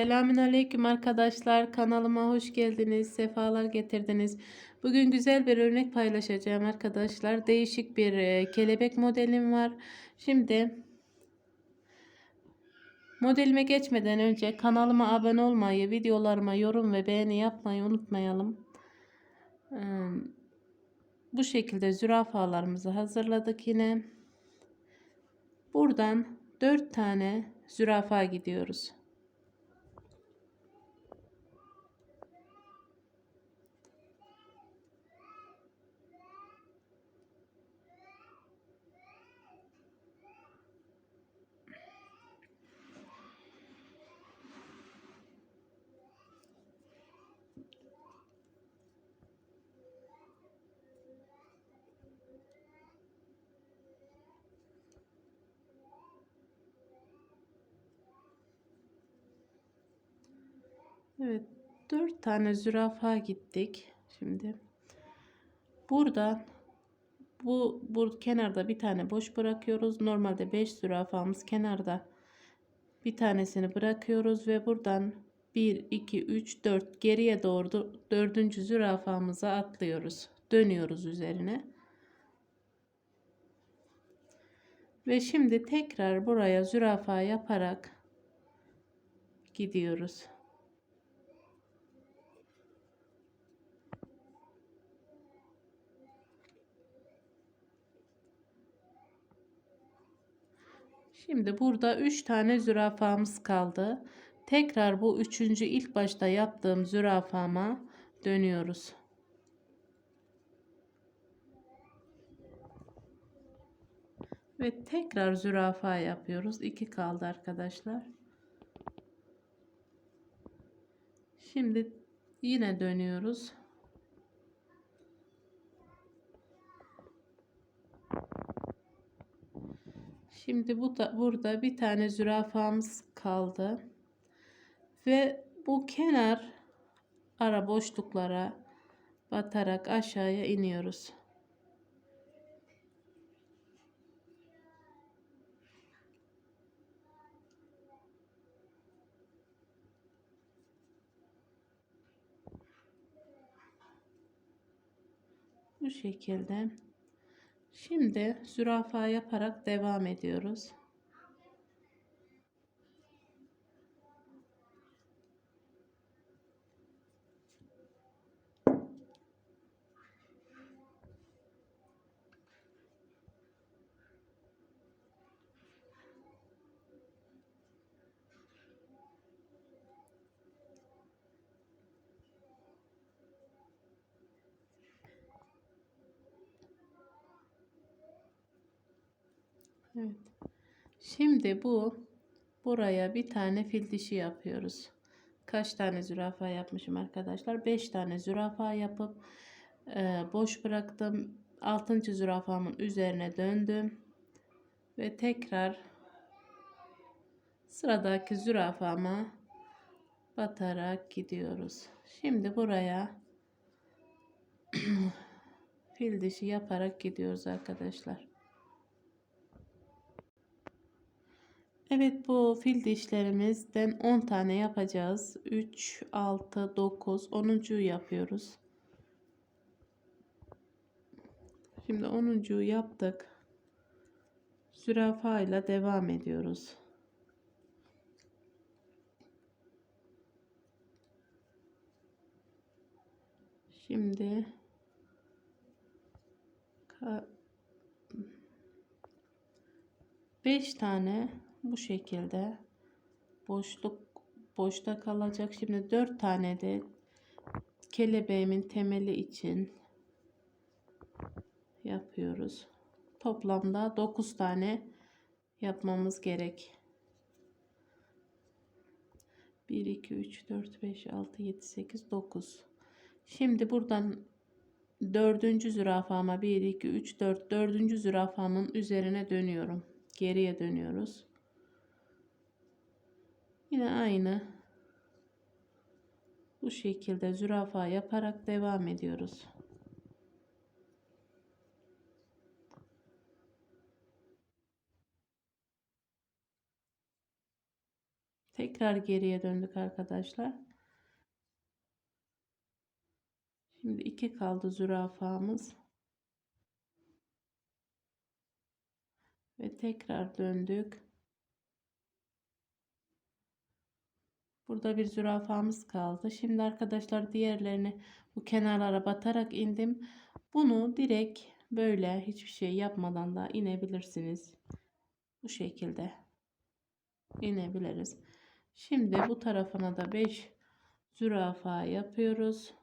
Selamünaleyküm arkadaşlar. Kanalıma hoş geldiniz. Sefalar getirdiniz. Bugün güzel bir örnek paylaşacağım arkadaşlar. Değişik bir e, kelebek modelim var. Şimdi modelime geçmeden önce kanalıma abone olmayı, videolarıma yorum ve beğeni yapmayı unutmayalım. Ee, Bu şekilde zürafalarımızı hazırladık yine. Buradan 4 tane zürafa gidiyoruz. Evet, dört tane zürafa gittik. Şimdi burada bu bu kenarda bir tane boş bırakıyoruz. Normalde 5 zürafamız kenarda. Bir tanesini bırakıyoruz ve buradan 1 2 3 4 geriye doğru dördüncü zürafamıza atlıyoruz. Dönüyoruz üzerine. Ve şimdi tekrar buraya zürafa yaparak gidiyoruz. Şimdi burada 3 tane zürafamız kaldı. Tekrar bu üçüncü ilk başta yaptığım zürafama dönüyoruz. Ve tekrar zürafa yapıyoruz. 2 kaldı arkadaşlar. Şimdi yine dönüyoruz. Şimdi bu da burada bir tane zürafamız kaldı. Ve bu kenar ara boşluklara batarak aşağıya iniyoruz. Bu şekilde. Şimdi zürafa yaparak devam ediyoruz. Evet. Şimdi bu buraya bir tane fil dişi yapıyoruz. Kaç tane zürafa yapmışım arkadaşlar? 5 tane zürafa yapıp e, boş bıraktım. 6. zürafamın üzerine döndüm. Ve tekrar sıradaki zürafama batarak gidiyoruz. Şimdi buraya fil dişi yaparak gidiyoruz arkadaşlar. Evet bu fil dişlerimizden 10 tane yapacağız. 3, 6, 9, 10. yapıyoruz. Şimdi 10. yaptık. Zürafa ile devam ediyoruz. Şimdi 5 tane bu şekilde boşluk boşta kalacak. Şimdi 4 tane de kelebeğimin temeli için yapıyoruz. Toplamda 9 tane yapmamız gerek. 1 2 3 4 5 6 7 8 9. Şimdi buradan dördüncü zürafama 1 2 3 4 dördüncü zürafamın üzerine dönüyorum geriye dönüyoruz. Yine aynı bu şekilde zürafa yaparak devam ediyoruz. Tekrar geriye döndük arkadaşlar. Şimdi iki kaldı zürafamız. Ve tekrar döndük. Burada bir zürafamız kaldı. Şimdi arkadaşlar diğerlerini bu kenarlara batarak indim. Bunu direkt böyle hiçbir şey yapmadan da inebilirsiniz. Bu şekilde inebiliriz. Şimdi bu tarafına da 5 zürafa yapıyoruz.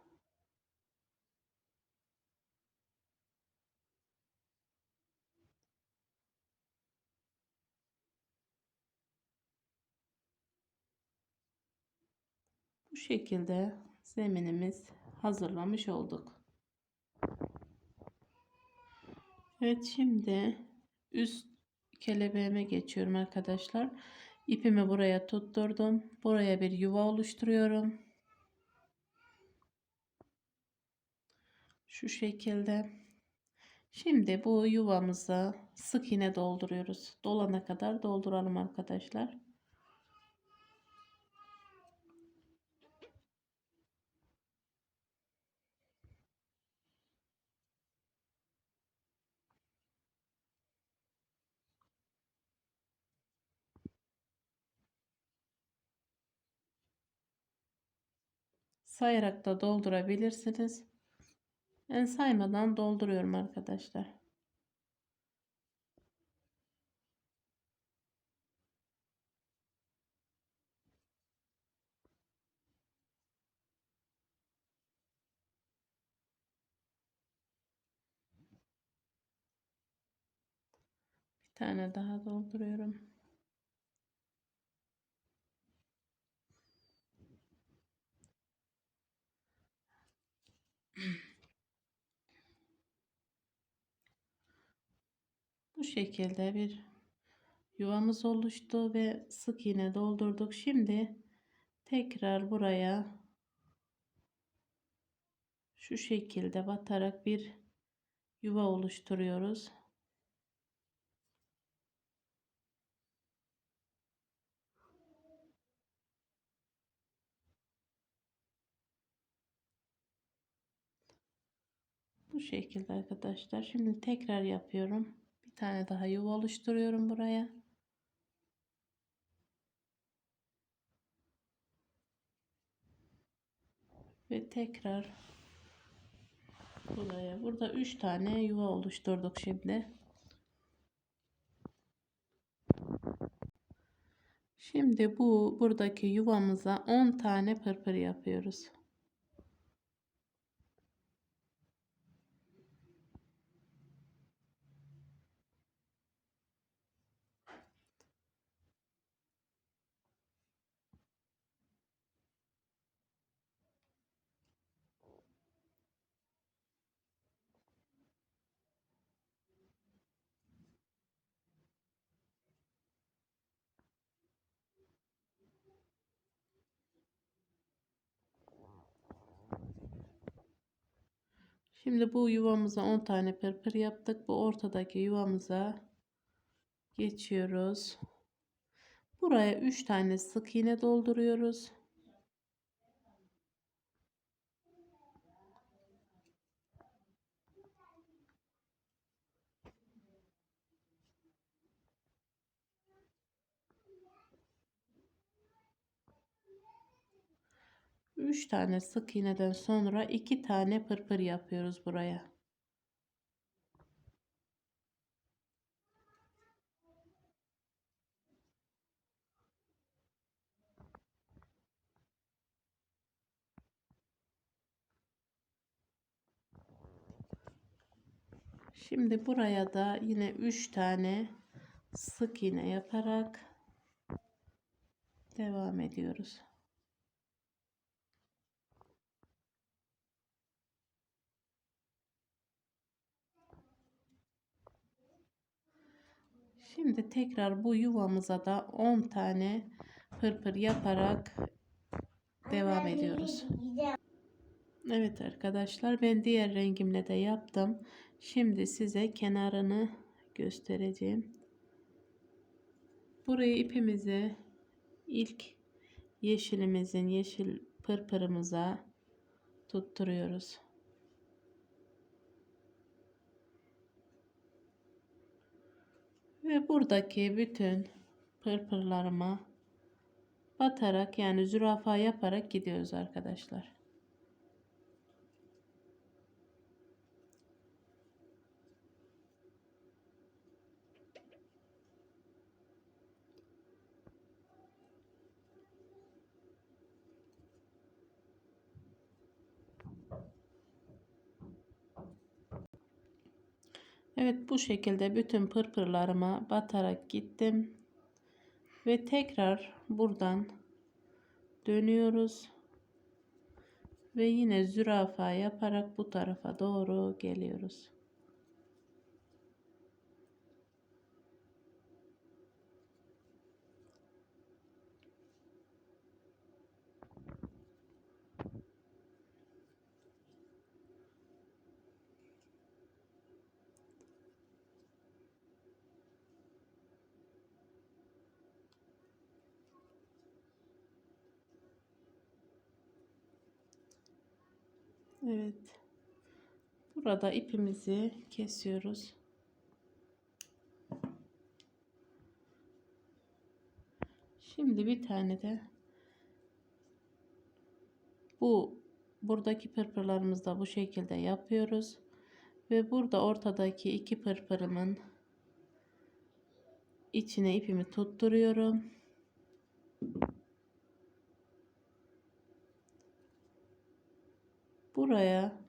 Bu şekilde zeminimiz hazırlamış olduk. Evet şimdi üst kelebeğime geçiyorum arkadaşlar. İpimi buraya tutturdum. Buraya bir yuva oluşturuyorum. Şu şekilde. Şimdi bu yuvamıza sık iğne dolduruyoruz. Dolana kadar dolduralım arkadaşlar. Sayarak da doldurabilirsiniz. Ben saymadan dolduruyorum arkadaşlar. Bir tane daha dolduruyorum. Bu şekilde bir yuvamız oluştu ve sık iğne doldurduk. Şimdi tekrar buraya şu şekilde batarak bir yuva oluşturuyoruz. Bu şekilde arkadaşlar. Şimdi tekrar yapıyorum. Bir tane daha yuva oluşturuyorum buraya. Ve tekrar buraya. Burada 3 tane yuva oluşturduk şimdi. Şimdi bu buradaki yuvamıza 10 tane pırpır yapıyoruz. Şimdi bu yuvamıza 10 tane pırpır yaptık. Bu ortadaki yuvamıza geçiyoruz. Buraya 3 tane sık iğne dolduruyoruz. Üç tane sık iğneden sonra iki tane pırpır yapıyoruz buraya. Şimdi buraya da yine 3 tane sık iğne yaparak devam ediyoruz. Şimdi tekrar bu yuvamıza da 10 tane pırpır yaparak devam ediyoruz. Evet arkadaşlar ben diğer rengimle de yaptım. Şimdi size kenarını göstereceğim. Buraya ipimizi ilk yeşilimizin yeşil pırpırımıza tutturuyoruz. Ve buradaki bütün pırpırlarıma batarak yani zürafa yaparak gidiyoruz arkadaşlar. Evet bu şekilde bütün pırpırlarıma batarak gittim. Ve tekrar buradan dönüyoruz. Ve yine zürafa yaparak bu tarafa doğru geliyoruz. Evet. Burada ipimizi kesiyoruz. Şimdi bir tane de bu buradaki pırpırlarımızı da bu şekilde yapıyoruz. Ve burada ortadaki iki pırpırımın içine ipimi tutturuyorum. Buraya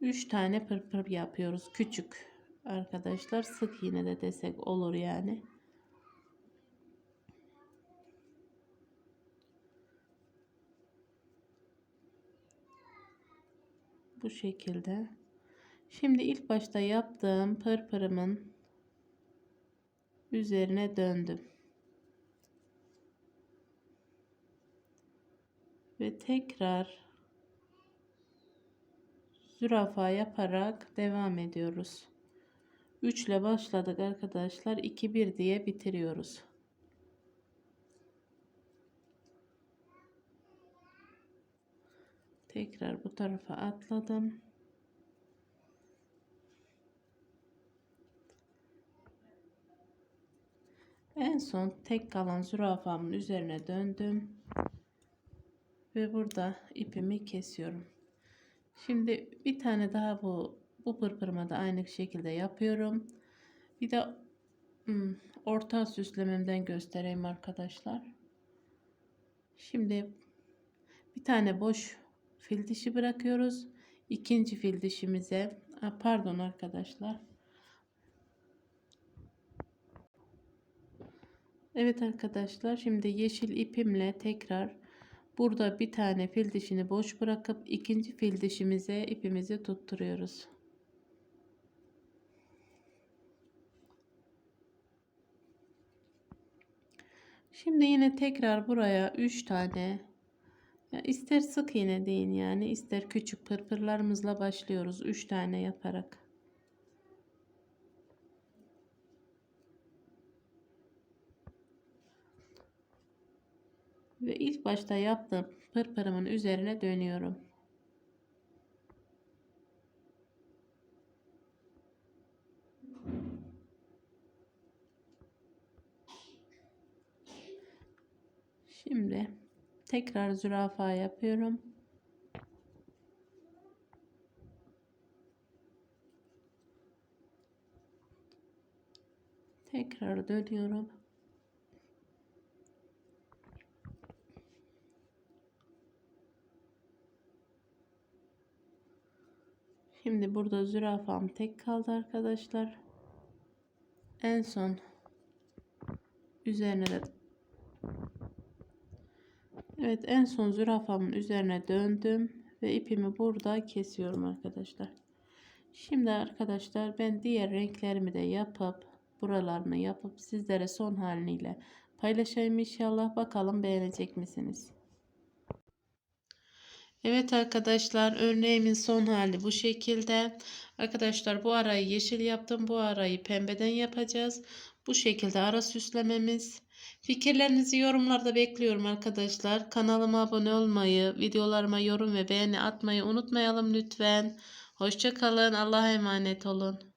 3 tane pırpır yapıyoruz. Küçük arkadaşlar. Sık iğne de desek olur yani. Bu şekilde. Şimdi ilk başta yaptığım pırpırımın üzerine döndüm. Ve tekrar zürafa yaparak devam ediyoruz. 3 ile başladık arkadaşlar. 2 1 diye bitiriyoruz. Tekrar bu tarafa atladım. En son tek kalan zürafamın üzerine döndüm. Ve burada ipimi kesiyorum. Şimdi bir tane daha bu bu pırpırıma da aynı şekilde yapıyorum. Bir de hmm, orta süslememden göstereyim arkadaşlar. Şimdi bir tane boş fil dişi bırakıyoruz. İkinci fil dişimize pardon arkadaşlar. Evet arkadaşlar şimdi yeşil ipimle tekrar Burada bir tane fil dişini boş bırakıp ikinci fil dişimize ipimizi tutturuyoruz. Şimdi yine tekrar buraya 3 tane ya ister sık iğne deyin yani ister küçük pırpırlarımızla başlıyoruz 3 tane yaparak. Ve ilk başta yaptığım pırpırımın üzerine dönüyorum. Şimdi tekrar zürafa yapıyorum. Tekrar dönüyorum. Şimdi burada zürafam tek kaldı arkadaşlar. En son üzerine de Evet en son zürafamın üzerine döndüm ve ipimi burada kesiyorum arkadaşlar. Şimdi arkadaşlar ben diğer renklerimi de yapıp buralarını yapıp sizlere son haliyle paylaşayım inşallah. Bakalım beğenecek misiniz? Evet arkadaşlar örneğimin son hali bu şekilde. Arkadaşlar bu arayı yeşil yaptım. Bu arayı pembeden yapacağız. Bu şekilde ara süslememiz. Fikirlerinizi yorumlarda bekliyorum arkadaşlar. Kanalıma abone olmayı, videolarıma yorum ve beğeni atmayı unutmayalım lütfen. Hoşça kalın. Allah'a emanet olun.